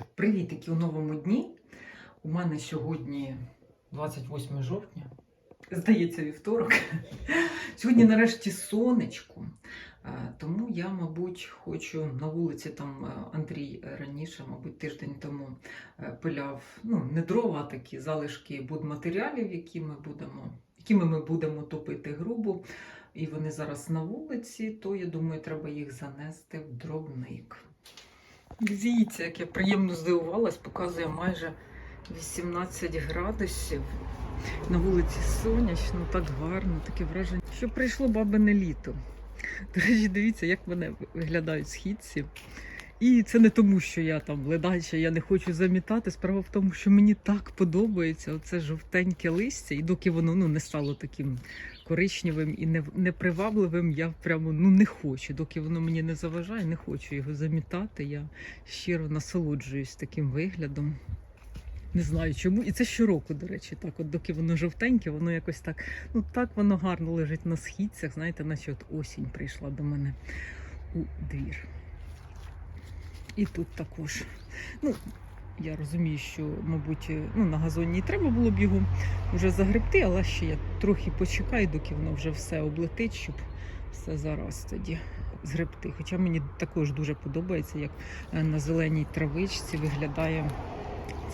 Привітики у новому дні. У мене сьогодні 28 жовтня. Здається, вівторок. Сьогодні нарешті сонечко. Е, Тому я, мабуть, хочу на вулиці там е, Андрій раніше, мабуть, тиждень тому е, пиляв ну, не дрова, а такі залишки будматеріалів, які ми будемо, якими ми будемо топити грубу. І вони зараз на вулиці, то я думаю, треба їх занести в дровник. Дивіться, як я приємно здивувалась, показує майже 18 градусів. На вулиці сонячно, так гарно, таке враження, що прийшло бабине літо. До речі, дивіться, як в мене виглядають східці. І це не тому, що я там ледача, я не хочу замітати. Справа в тому, що мені так подобається оце жовтеньке листя, і доки воно ну, не стало таким коричневим і непривабливим, я прямо ну, не хочу. Доки воно мені не заважає, не хочу його замітати. Я щиро насолоджуюсь таким виглядом. Не знаю чому. І це щороку, до речі, так, от доки воно жовтеньке, воно якось так, ну так воно гарно лежить на східцях, знаєте, наче от осінь прийшла до мене у двір. І тут також. Ну, я розумію, що, мабуть, ну, на газоні треба було б його вже загребти, але ще я трохи почекаю, доки воно вже все облетить, щоб все зараз тоді згребти. Хоча мені також дуже подобається, як е, на зеленій травичці виглядає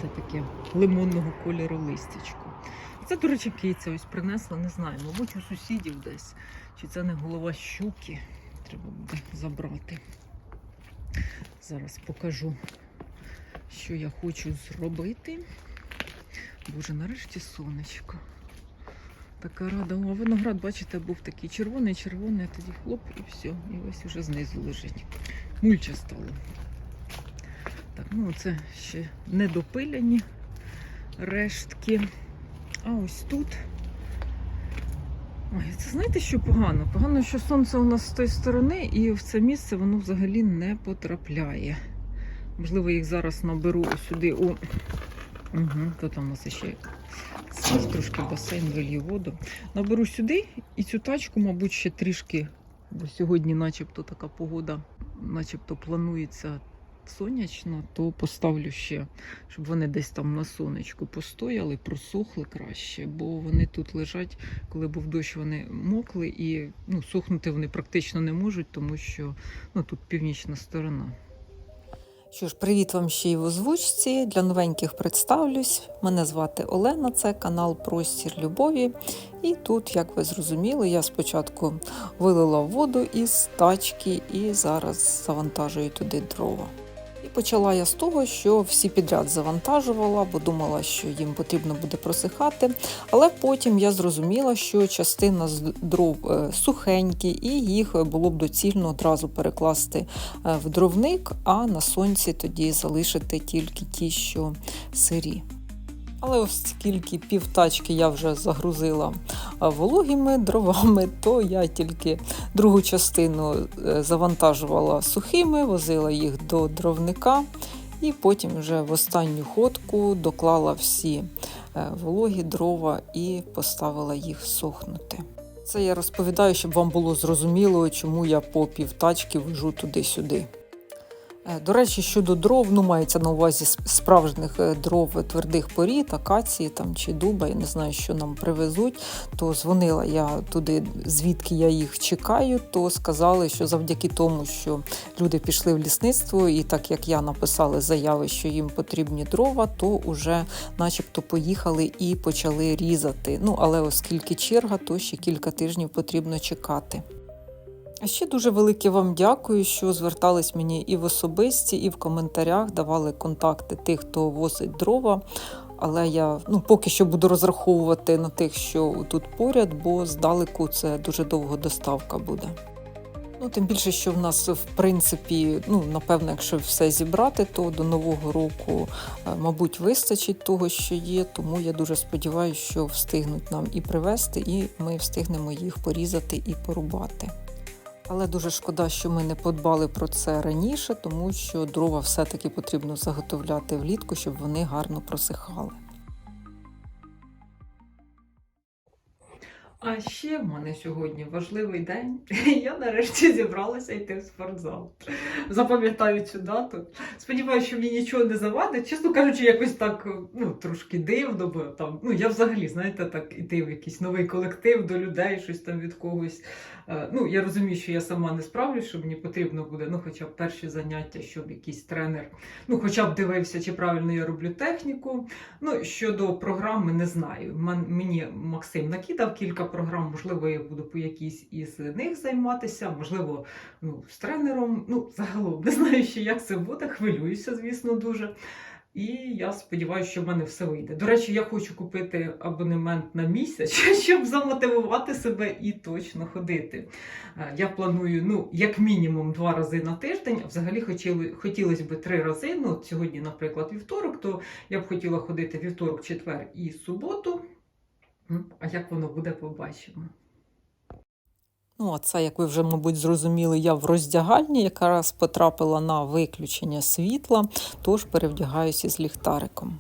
це таке лимонного кольору листячко. Це, до речі, киця ось принесла, не знаю, мабуть, у сусідів десь. Чи це не голова щуки? Треба буде забрати. Зараз покажу, що я хочу зробити. Боже, нарешті сонечко. Така рада. А виноград, бачите, був такий червоний, червоний, а тоді хлоп і все. І ось уже знизу лежить. Мульча стало. Так, ну це ще не допиляні рештки. А ось тут. Ой, це знаєте, що погано? Погано, що сонце у нас з тої сторони, і в це місце воно взагалі не потрапляє. Можливо, їх зараз наберу сюди. О. Угу, то там у нас ще зараз трошки басейн вилью воду. Наберу сюди і цю тачку, мабуть, ще трішки, бо сьогодні, начебто, така погода, начебто планується сонячно, то поставлю ще, щоб вони десь там на сонечку постояли, просохли краще, бо вони тут лежать, коли був дощ, вони мокли і ну, сохнути вони практично не можуть, тому що ну, тут північна сторона. Що ж, привіт вам ще й в озвучці. Для новеньких представлюсь. Мене звати Олена, це канал Простір Любові. І тут, як ви зрозуміли, я спочатку вилила воду із тачки і зараз завантажую туди дрова. І почала я з того, що всі підряд завантажувала, бо думала, що їм потрібно буде просихати. Але потім я зрозуміла, що частина з дров е, сухенькі, і їх було б доцільно одразу перекласти е, в дровник, а на сонці тоді залишити тільки ті, що сирі. Але оскільки півтачки я вже загрузила вологими дровами, то я тільки другу частину е, завантажувала сухими, возила їх до дровника і потім вже в останню ходку доклала всі е, вологі дрова і поставила їх сохнути. Це я розповідаю, щоб вам було зрозуміло, чому я по півтачки вожу туди-сюди. Е, До речі, щодо дров, ну мається на увазі справжніх е, дров твердих порід, акації там чи дуба, я не знаю, що нам привезуть. То дзвонила я туди, звідки я їх чекаю, то сказали, що завдяки тому, що люди пішли в лісництво, і так як я написала заяви, що їм потрібні дрова, то вже начебто поїхали і почали різати. Ну але оскільки черга, то ще кілька тижнів потрібно чекати. А ще дуже велике вам дякую, що звертались мені і в особисті, і в коментарях, давали контакти тих, хто возить дрова. Але я ну, поки що буду розраховувати на тих, що тут поряд, бо здалеку це дуже довго доставка буде. Ну, тим більше, що в нас, в принципі, ну, напевно, якщо все зібрати, то до Нового року, е, мабуть, вистачить того, що є. Тому я дуже сподіваюся, що встигнуть нам і привезти, і ми встигнемо їх порізати і порубати. Але дуже шкода, що ми не подбали про це раніше, тому що дрова все-таки потрібно заготовляти влітку, щоб вони гарно просихали. А ще в мене сьогодні важливий день. Я нарешті зібралася йти в спортзал. Запам'ятаю цю дату. Сподіваюся, що мені нічого не завадить. Чесно кажучи, якось так ну, трошки дивно, бо там, ну я взагалі, знаєте, так іти в якийсь новий колектив до людей, щось там від когось. Е, Ну, я розумію, що я сама не справлюсь, що мені потрібно буде, ну, хоча б перші заняття, щоб якийсь тренер, ну, хоча б дивився, чи правильно я роблю техніку. Ну, щодо програми, не знаю. Мені Максим накидав кілька програм, можливо, я буду по якійсь із них займатися, можливо, ну, з тренером. Ну, загалом не знаю ще, як це буде. Хвилююся, звісно, дуже. І я сподіваюся, що в мене все вийде. До речі, я хочу купити абонемент на місяць, щоб замотивувати себе і точно ходити. Е, Я планую, ну, як мінімум, два рази на тиждень. а Взагалі хотілося б три рази. Ну, от сьогодні, наприклад, вівторок, то я б хотіла ходити вівторок, четвер і суботу. А як воно буде, побачимо. Ну, а це, як ви вже, мабуть, зрозуміли, я в роздягальні якраз потрапила на виключення світла, тож перевдягаюся з ліхтариком.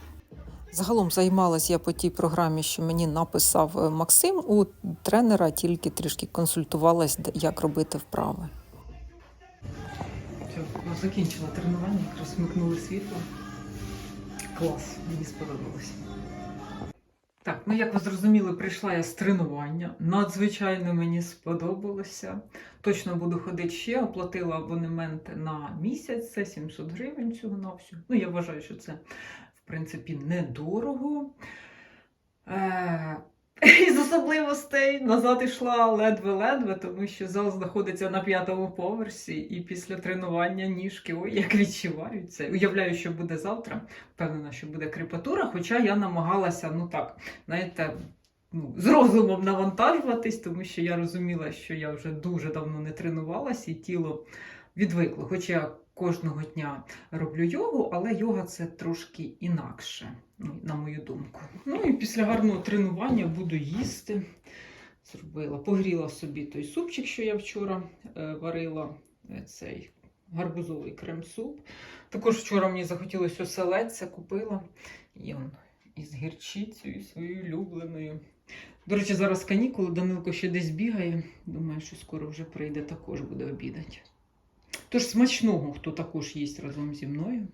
Загалом займалась я по тій програмі, що мені написав е, Максим. У тренера тільки трішки консультувалась, як робити вправи. Закінчила тренування, якраз вмикнули світло. Клас, мені сподобалось. Так, ну як ви зрозуміли, прийшла я з тренування. Надзвичайно мені сподобалося. Точно буду ходити ще, оплатила абонемент на місяць, це 700 гривень цього на всю. Ну, я вважаю, що це, в принципі, недорого. Е, із особливостей назад йшла ледве-ледве, тому що зал знаходиться на п'ятому поверсі, і після тренування ніжки ой, як відчуваються. Уявляю, що буде завтра. Впевнена, що буде кріпатура, хоча я намагалася, ну так, знаєте, ну, з розумом навантажуватись, тому що я розуміла, що я вже дуже давно не тренувалася, і тіло відвикло. Хоча кожного дня роблю йогу, але йога це трошки інакше, ну, на мою думку. Ну і після гарного тренування буду їсти. Зробила, погріла собі той супчик, що я вчора е, варила, е, цей гарбузовий крем-суп. Також вчора мені захотілося оселедця, купила і он, із гірчицею своєю улюбленою. До речі, зараз канікули, Данилко ще десь бігає. Думаю, що скоро вже прийде, також буде обідати. Тож смачного, хто також їсть разом зі мною.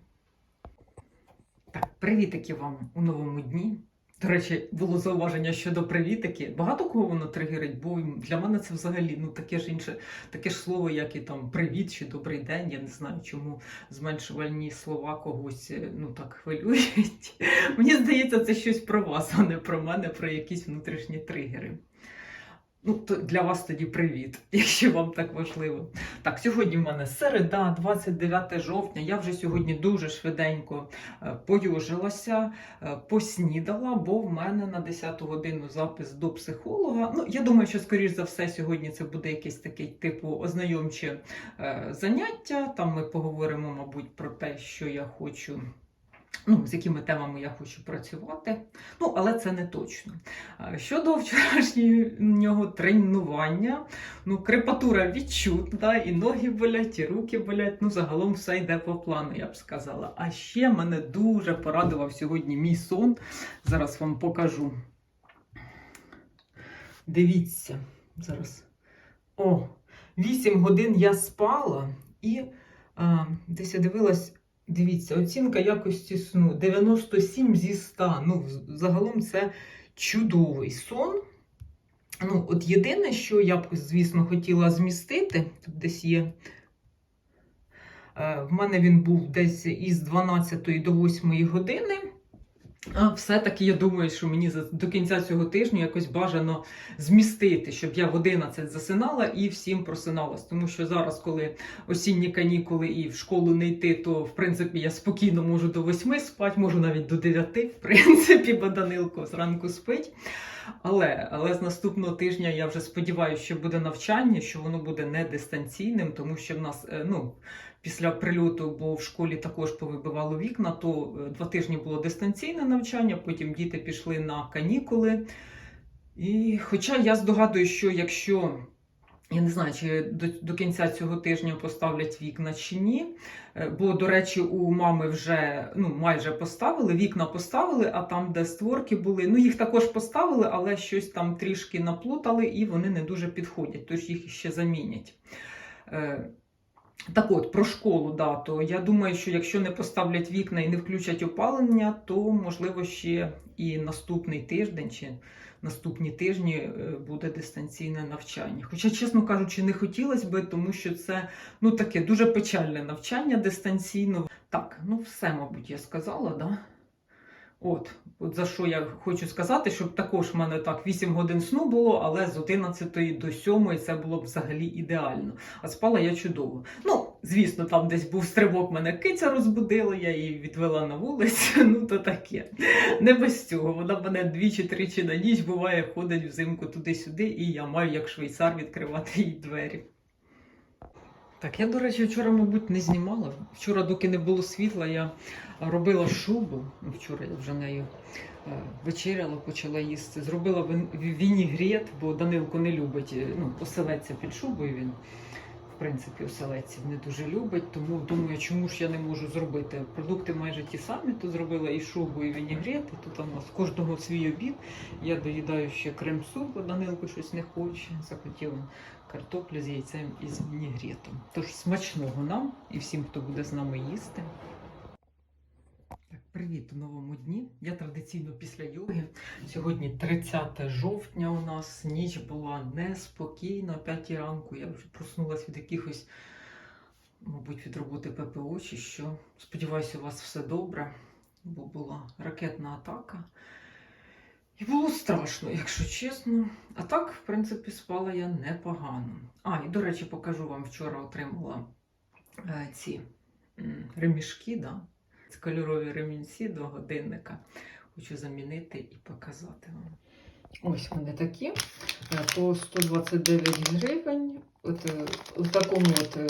Так, привітики вам у новому дні. До речі, було зауваження щодо привітики. Багато кого воно тригерить, бо для мене це взагалі ну, таке ж інше, таке ж слово, як і там привіт чи добрий день. Я не знаю, чому зменшувальні слова когось е, ну так хвилюють. Мені здається, це щось про вас, а не про мене, про якісь внутрішні тригери. Ну, то для вас тоді привіт, якщо вам так важливо. Так, сьогодні в мене середа, 29 жовтня. Я вже сьогодні дуже швиденько е, поюжилася, е, поснідала, бо в мене на 10 годину запис до психолога. Ну, я думаю, що, скоріш за все, сьогодні це буде якесь таке типу ознайомче е, заняття. Там ми поговоримо, мабуть, про те, що я хочу. Ну, з якими темами я хочу працювати, ну але це не точно. Щодо вчорашнього тренування, ну крепатура відчутна, і ноги болять, і руки болять. Ну, загалом все йде по плану, я б сказала. А ще мене дуже порадував сьогодні мій сон. Зараз вам покажу. Дивіться, зараз. О, 8 годин я спала і а, десь я дивилась. Дивіться, оцінка якості сну 97 зі 100. Ну, загалом це чудовий сон. Ну, от єдине, що я б, звісно, хотіла змістити, тут десь є. е, В мене він був десь із 12 до 8 години. Все-таки я думаю, що мені до кінця цього тижня якось бажано змістити, щоб я в 11 засинала і всім просиналась. Тому що зараз, коли осінні канікули і в школу не йти, то в принципі я спокійно можу до 8 спати, можу навіть до 9, в принципі, бо Данилко зранку спить. Але, але з наступного тижня я вже сподіваюся, що буде навчання, що воно буде не дистанційним, тому що в нас е, ну, після прильоту, бо в школі також повибивало вікна, то е, два тижні було дистанційне навчання, потім діти пішли на канікули. І хоча я здогадую, що якщо Я не знаю, чи до, до кінця цього тижня поставлять вікна чи ні. Е, Бо, до речі, у мами вже ну, майже поставили, вікна поставили, а там, де створки були, ну їх також поставили, але щось там трішки наплутали і вони не дуже підходять, тож їх ще замінять. Е, Так от, про школу, да, то я думаю, що якщо не поставлять вікна і не включать опалення, то можливо ще і наступний тиждень чи наступні тижні е, буде дистанційне навчання. Хоча, чесно кажучи, не хотілося би, тому що це ну таке дуже печальне навчання дистанційно. Так, ну все, мабуть, я сказала, да? От, от за що я хочу сказати, щоб також в мене так 8 годин сну було, але з 11 до 7 це було б взагалі ідеально. А спала я чудово. Ну, звісно, там десь був стрибок, мене киця розбудила, я її відвела на вулицю. Ну, то таке. Не без цього. Вона мене двічі-тричі на ніч буває, ходить взимку туди-сюди, і я маю як швейцар відкривати їй двері. Так, я, до речі, вчора, мабуть, не знімала. Вчора, доки не було світла, я робила шубу. Вчора я вже нею е, вечеряла, почала їсти. Зробила вінігрет, бо Данилко не любить, е, ну, оселедця під шубою він. Принципі, оселедців не дуже любить, тому думаю, чому ж я не можу зробити. Продукти майже ті самі, то зробила і шубу, і вінігрет, і тут у нас кожного свій обід. Я доїдаю ще крем-суп, бо Данилко щось не хоче. Захотів картоплю з яйцем і з вінігретом. Тож смачного нам і всім, хто буде з нами їсти. Привіт у новому дні. Я традиційно після йоги. Сьогодні 30 жовтня у нас. Ніч була неспокійна, о 5 ранку. Я вже проснулася від якихось, мабуть, від роботи ППО чи що. Сподіваюся, у вас все добре, бо була ракетна атака. І було страшно, якщо чесно. А так, в принципі, спала я непогано. А, і до речі, покажу вам вчора отримала е, ці ремішки, да? Кольорові ремінці до годинника. Хочу замінити і показати вам. Ось вони такі. е, По 129 гривень. От, е, в такому от е,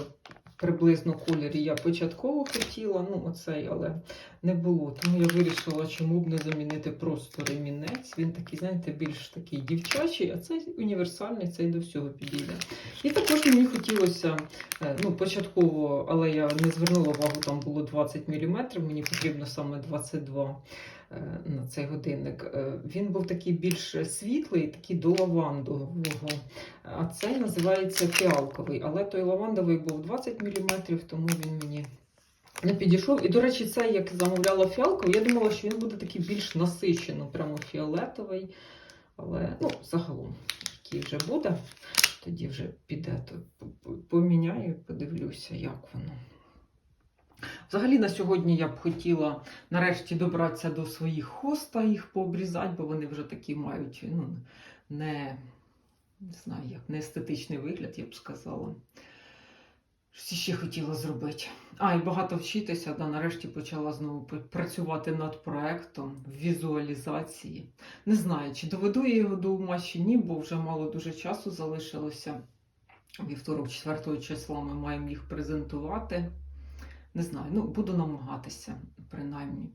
приблизно кольорі я початково хотіла, ну оцей, але не було. Тому я вирішила, чому б не замінити просто ремінець. Він такий, знаєте, більш такий дівчачий, а цей універсальний, цей до всього підійде. І також мені хотілося, е, ну, початково, але я не звернула увагу, там було 20 мм, мені потрібно саме 22 е, на цей годинник. Е, Він був такий більш світлий, такий до лавандового. А цей називається фіалковий. Але той лавандовий був 20 мм, тому він мені не підійшов. І, до речі, цей, як замовляла фіалковий, я думала, що він буде такий більш насичено, прямо фіолетовий. Але ну, загалом, який вже буде, тоді вже піде, то поміняю, подивлюся, як воно. Взагалі на сьогодні я б хотіла нарешті добратися до своїх хоста, їх пообрізати, бо вони вже такі мають ну, не, не знаю, як не естетичний вигляд, я б сказала. Щось ще хотіла зробити. А, і багато вчитися, да, нарешті почала знову працювати над проектом візуалізації. Не знаю, чи доведу я його до ума чи ні, бо вже мало дуже часу залишилося. Вівторок, 4 числа ми маємо їх презентувати. Не знаю, ну буду намагатися, принаймні.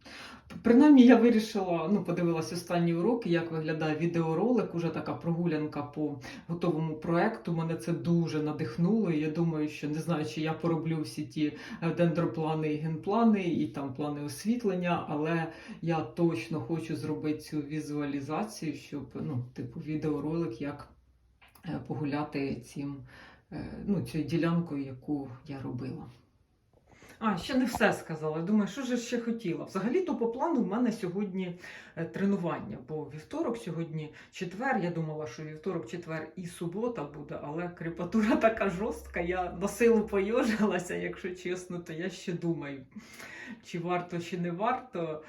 Принаймні, я вирішила, ну, подивилась останні уроки, як виглядає відеоролик, уже така прогулянка по готовому проекту. Мене це дуже надихнуло. Я думаю, що не знаю, чи я пороблю всі ті е, дендроплани і генплани, і там плани освітлення, але я точно хочу зробити цю візуалізацію, щоб ну, типу відеоролик, як е, погуляти цим, е, ну, цією ділянкою, яку я робила. А, ще не все сказала. Думаю, що ж ще хотіла. Взагалі-то по плану в мене сьогодні е, тренування, бо вівторок, сьогодні четвер. Я думала, що вівторок, четвер і субота буде, але крепатура така жорстка. Я на силу поїжилася, якщо чесно, то я ще думаю, чи варто, чи не варто.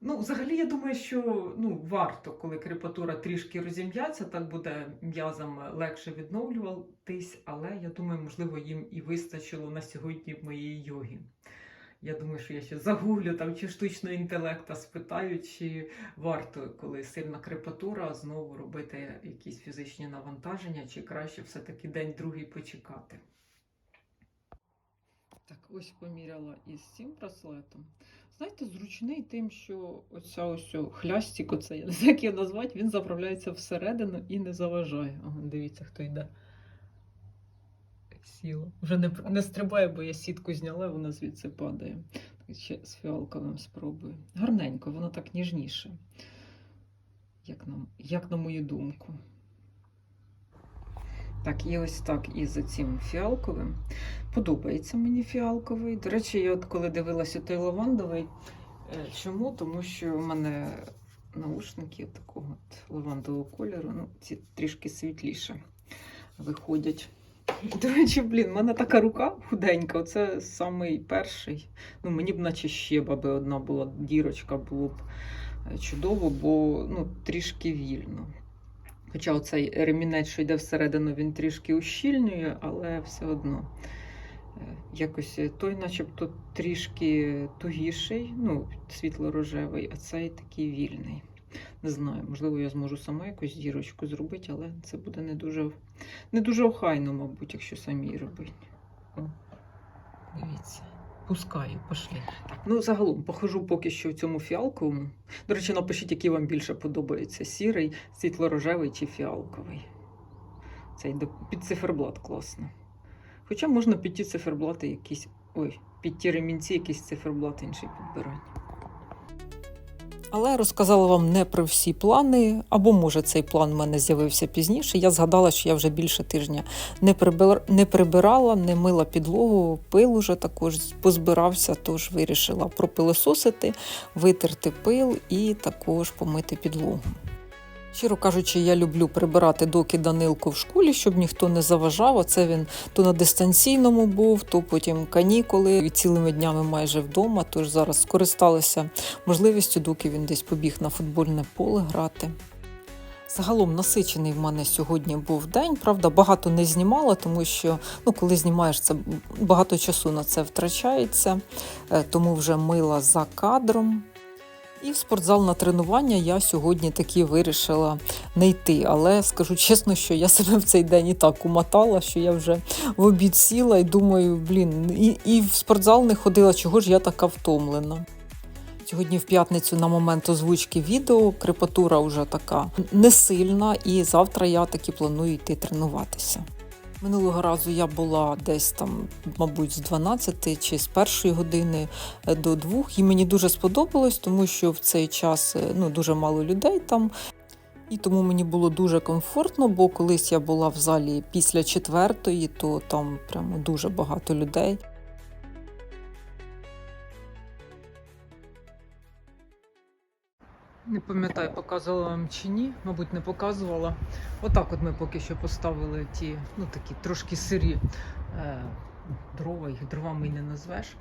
Ну, взагалі, я думаю, що ну, варто, коли крепатура трішки розім'яться, так буде м'язам легше відновлюватись, але я думаю, можливо, їм і вистачило на сьогодні моєї йоги. Я думаю, що я ще загуглю там чи штучного інтелекта спитаю, чи варто, коли сильна крепатура, знову робити якісь фізичні навантаження, чи краще все-таки день другий почекати. Так, ось поміряла із цим браслетом. Знаєте, зручний тим, що оця ось хлястик, оце, я не знаю, як його назвати, він заправляється всередину і не заважає. Ага, дивіться, хто йде. Сіла. Вже не, не стрибає, бо я сітку зняла, вона звідси падає. Ще з фіалковим спробую. Гарненько, воно так ніжніше. Як на, як на мою думку. Так, і ось так і за цим фіалковим. Подобається мені фіалковий. До речі, я от коли дивилася той лавандовий. е, Чому? Тому що в мене наушники такого от лавандового кольору, ну, ці трішки світліше виходять. До речі, блін, в мене така рука худенька, оце самий перший. Ну, мені б наче ще б одна була дірочка, було б е, чудово, бо ну, трішки вільно. Хоча оцей ремінець, що йде всередину, він трішки ущільнює, але все одно. е, Якось той, начебто, трішки тугіший, ну, світло-рожевий, а цей такий вільний. Не знаю, можливо, я зможу сама якусь дірочку зробити, але це буде не дуже, не дуже охайно, мабуть, якщо самі робити. О, дивіться, пускаю, пошли. Так, ну загалом похожу поки що в цьому фіалковому. До речі, напишіть, який вам більше подобається: сірий, світло-рожевий чи фіалковий. Цей під циферблат класно. Хоча можна під ті циферблати якісь. Ой, під ті ремінці якісь циферблат інший підбирати. Але розказала вам не про всі плани, або може цей план в мене з'явився пізніше. Я згадала, що я вже більше тижня не прибир... не прибирала, не мила підлогу, пил уже також позбирався, тож вирішила пропилососити, витерти пил і також помити підлогу. Щиро кажучи, я люблю прибирати доки Данилко в школі, щоб ніхто не заважав. А це він то на дистанційному був, то потім канікули і цілими днями майже вдома. Тож зараз скористалася можливістю, доки він десь побіг на футбольне поле грати. Загалом насичений в мене сьогодні був день. Правда, багато не знімала, тому що ну, коли знімаєш це багато часу на це втрачається, Е, тому вже мила за кадром. І в спортзал на тренування я сьогодні таки вирішила не йти. Але скажу чесно, що я себе в цей день і так умотала, що я вже в обід сіла і думаю, блін, і, і в спортзал не ходила, чого ж я така втомлена. Сьогодні в п'ятницю на момент озвучки відео крепатура вже така не сильна, і завтра я таки планую йти тренуватися. Минулого разу я була десь там, мабуть, з 12 чи з першої години е, до двох, і мені дуже сподобалось, тому що в цей час е, ну, дуже мало людей там. І тому мені було дуже комфортно, бо колись я була в залі після четвертої, то там прямо дуже багато людей. Не пам'ятаю, показувала вам чи ні, мабуть, не показувала. Отак от ми поки що поставили ті, ну такі трошки сирі е, дрова, їх дровами не назвеш.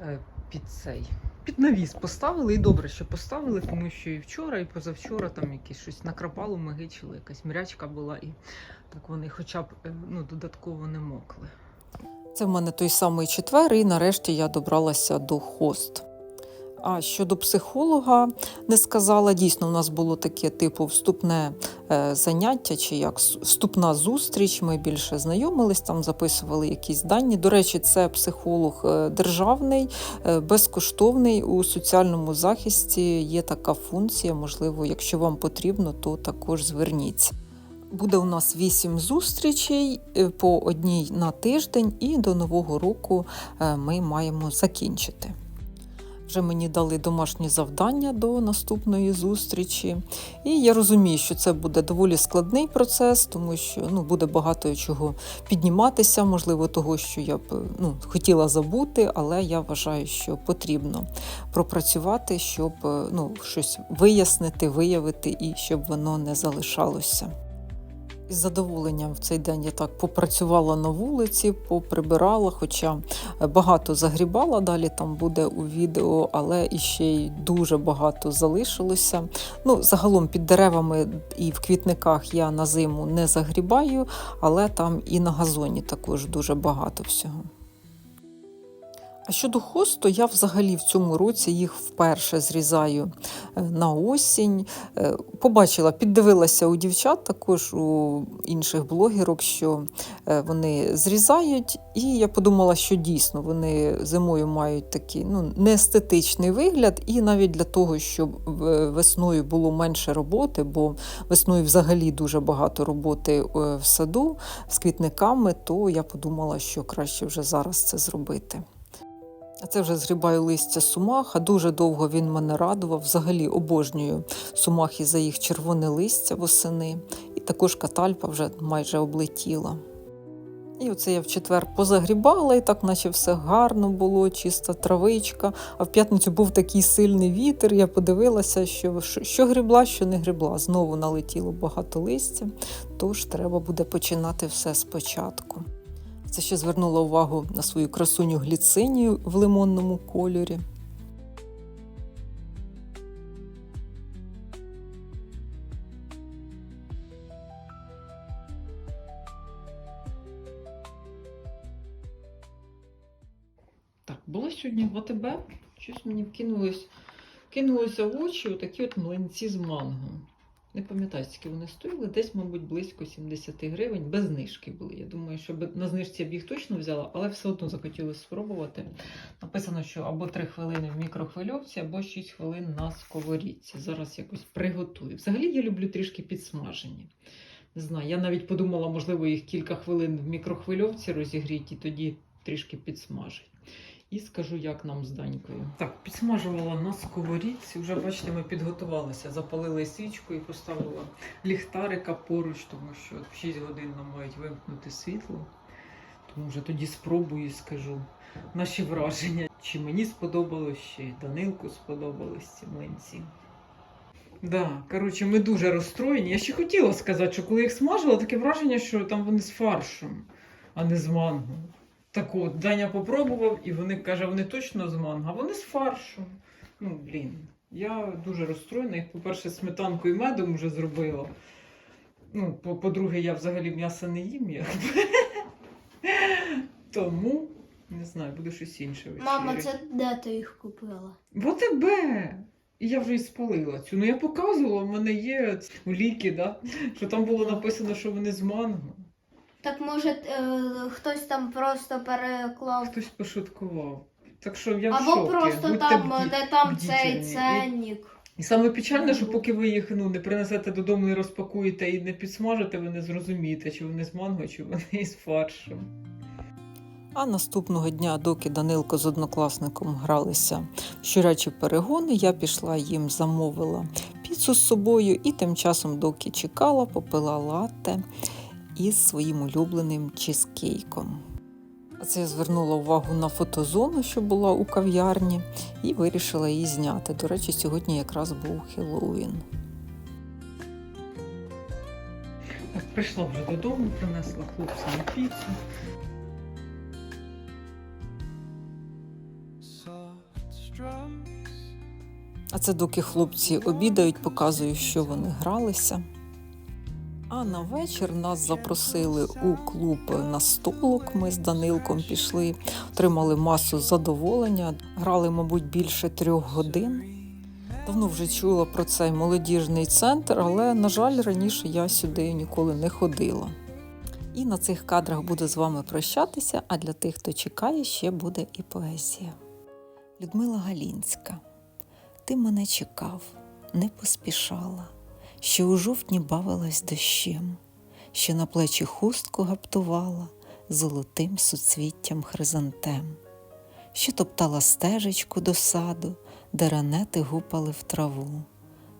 Е, під цей. Під навіс поставили, і добре, що поставили, тому що і вчора, і позавчора там якесь щось накрапало, мигичило, якась мрячка була, і так вони хоча б е, ну, додатково не мокли. Це в мене той самий четвер, і нарешті я добралася до хост. А щодо психолога, не сказала, дійсно, у нас було таке типу вступне е, заняття, чи як вступна зустріч. Ми більше знайомились, там записували якісь дані. До речі, це психолог е, державний, е, безкоштовний у соціальному захисті. Є така функція. Можливо, якщо вам потрібно, то також зверніться. Буде у нас вісім зустрічей по одній на тиждень, і до нового року ми маємо закінчити. Вже мені дали домашні завдання до наступної зустрічі, і я розумію, що це буде доволі складний процес, тому що ну, буде багато чого підніматися, можливо, того, що я б ну, хотіла забути, але я вважаю, що потрібно пропрацювати, щоб ну, щось вияснити, виявити і щоб воно не залишалося. Із задоволенням в цей день я так попрацювала на вулиці, поприбирала, хоча е, багато загрібала, далі там буде у відео, але іще й дуже багато залишилося. Ну, загалом під деревами і в квітниках я на зиму не загрібаю, але там і на газоні також дуже багато всього. А щодо хосту, я взагалі в цьому році їх вперше зрізаю е, на осінь. Е, Побачила, піддивилася у дівчат, також у інших блогерок, що е, вони зрізають, і я подумала, що дійсно вони зимою мають такий ну, неестетичний вигляд, і навіть для того, щоб весною було менше роботи, бо весною взагалі дуже багато роботи в саду з квітниками, то я подумала, що краще вже зараз це зробити. А це вже згрібаю листя сумаха. Дуже довго він мене радував. Взагалі обожнюю сумахи за їх червоне листя восени. І також катальпа вже майже облетіла. І оце я в четвер позагрібала, і так, наче все гарно було, чиста травичка. А в п'ятницю був такий сильний вітер. Я подивилася, що що грібла, що не грібла. Знову налетіло багато листя, тож треба буде починати все спочатку. Це ще звернула увагу на свою красуню гліцинію в лимонному кольорі. Так, була сьогодні в АТБ. Щось мені кинулось, кинулося в очі отакі от млинці з манго. Не пам'ятаю, скільки вони стоїли, десь, мабуть, близько 70 гривень, без знижки були. Я думаю, що на знижці я б їх точно взяла, але все одно захотілося спробувати. Написано, що або 3 хвилини в мікрохвильовці, або 6 хвилин на сковорідці. Зараз якось приготую. Взагалі я люблю трішки підсмажені. Не знаю, я навіть подумала, можливо, їх кілька хвилин в мікрохвильовці розігріти і тоді трішки підсмажить. І скажу, як нам з Данькою. Так, підсмажувала на сковорідці. Вже бачите, ми підготувалися, запалили свічку і поставила ліхтарика поруч, тому що в 6 годин нам мають вимкнути світло. Тому вже тоді спробую і скажу наші враження. Чи мені сподобалось, чи Данилку сподобались ці млинці. Да, коротше, ми дуже розстроєні. Я ще хотіла сказати, що коли їх смажила, таке враження, що там вони з фаршем, а не з манго. Так от, Даня попробував, і вони каже, вони точно з манго, а вони з фаршем. Ну, блін, я дуже розстроєна. Їх, по-перше, сметанкою і медом вже зробила. Ну, по- по-друге, я взагалі м'яса не їм. Я. Тому, не знаю, буде щось інше. Мама, це де ти їх купила? В ОТБ. І я вже і спалила цю. Ну я показувала, в мене є у ліки, да? що там було написано, що вони з манго. Так може е, хтось там просто переклав. Хтось пошуткував. Так що я в Або шокі. просто Будьте там бді- не там цей І- ценник. І саме печальне, що поки ви їх ну, не принесете додому і розпакуєте і не підсмажите, ви не зрозумієте, чи вони з манго, чи вони із фаршем. А наступного дня, доки Данилко з однокласником гралися в щурячі перегони, я пішла їм замовила піцу з собою і тим часом, доки чекала, попила латте із своїм улюбленим чизкейком. А це я звернула увагу на фотозону, що була у кав'ярні, і вирішила її зняти. До речі, сьогодні якраз був Хеллоуін. Так, прийшла вже додому, принесла хлопцям піцу. А це доки хлопці обідають, показую, що вони гралися. А на вечір нас запросили у клуб на столок. Ми з Данилком пішли, отримали масу задоволення, грали, мабуть, більше трьох годин. Давно вже чула про цей молодіжний центр, але, на жаль, раніше я сюди ніколи не ходила. І на цих кадрах буду з вами прощатися, а для тих, хто чекає, ще буде і поезія. Людмила Галінська. Ти мене чекав, не поспішала, що у жовтні бавилась дощем, що на плечі хустку гаптувала золотим суцвіттям хризантем, що топтала стежечку до саду, де ранети гупали в траву.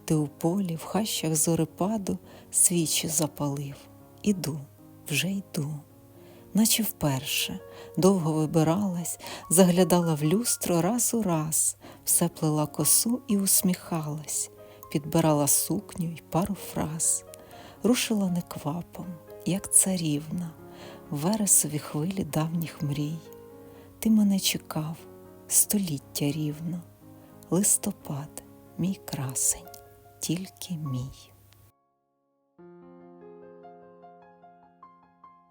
Ти у полі, в хащах зорепаду свічі запалив. Іду, вже йду, наче вперше, довго вибиралась, заглядала в люстро раз у раз, все плела косу і усміхалась, підбирала сукню й пару фраз, рушила неквапом, як царівна, вересові хвилі давніх мрій. Ти мене чекав століття рівно, листопад, мій красень, тільки мій.